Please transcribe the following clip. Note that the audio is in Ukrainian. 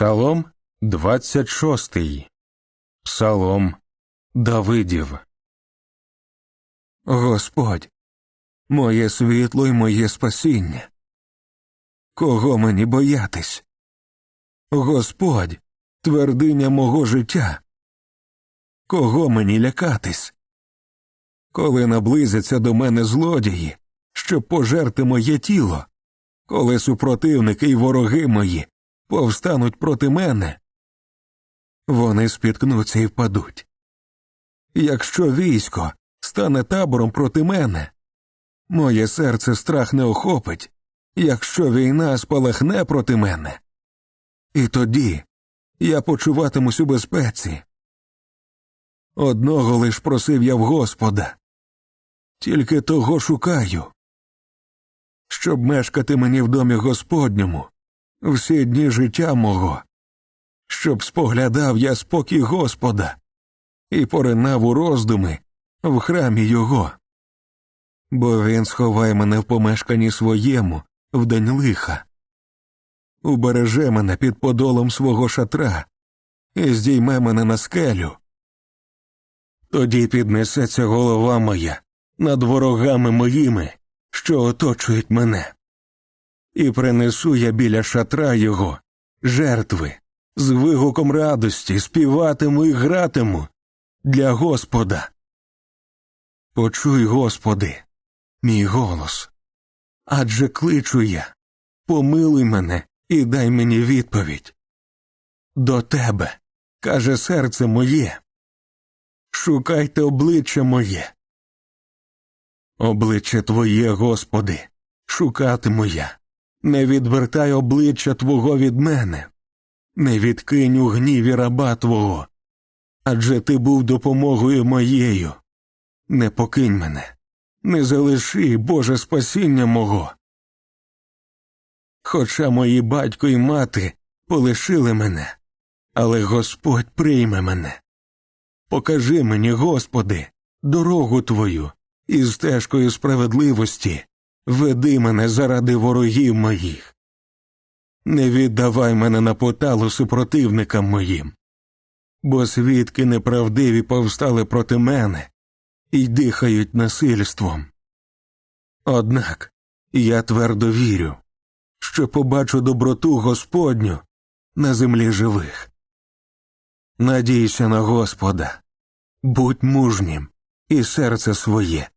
Псалом 26. Псалом Давидів. Господь, моє світло й моє спасіння. Кого мені боятись? Господь, твердиня мого життя. Кого мені лякатись? Коли наблизяться до мене злодії, щоб пожерти моє тіло, коли супротивники й вороги мої повстануть проти мене, вони спіткнуться і впадуть. Якщо військо стане табором проти мене, моє серце страх не охопить, якщо війна спалахне проти мене. І тоді я почуватимусь у безпеці. Одного лиш просив я в Господа, тільки того шукаю, щоб мешкати мені в домі Господньому всі дні життя мого, щоб споглядав я спокій Господа і поринав у роздуми в храмі Його. Бо він сховає мене в помешканні своєму в день лиха, убереже мене під подолом свого шатра і здійме мене на скелю. Тоді піднесеться голова моя над ворогами моїми, що оточують мене, і принесу я біля шатра його жертви, з вигуком радості співатиму і гратиму для Господа. Почуй, Господи, мій голос. Адже кличу я, помилуй мене і дай мені відповідь. До тебе, каже серце моє. Шукайте обличчя моє. Обличчя Твоє, Господи, шукатиму я. Не відвертай обличчя Твого від мене, не відкинь у гніві раба Твого. Адже ти був допомогою моєю. Не покинь мене, не залиши, Боже спасіння мого. Хоча мої батько і мати полишили мене, але Господь прийме мене. Покажи мені, Господи, дорогу Твою і стежкою справедливості веди мене заради ворогів моїх. Не віддавай мене на поталу супротивникам моїм, бо свідки неправдиві повстали проти мене і дихають насильством. Однак я твердо вірю, що побачу доброту Господню на землі живих. Надійся на Господа, будь мужнім і серце своє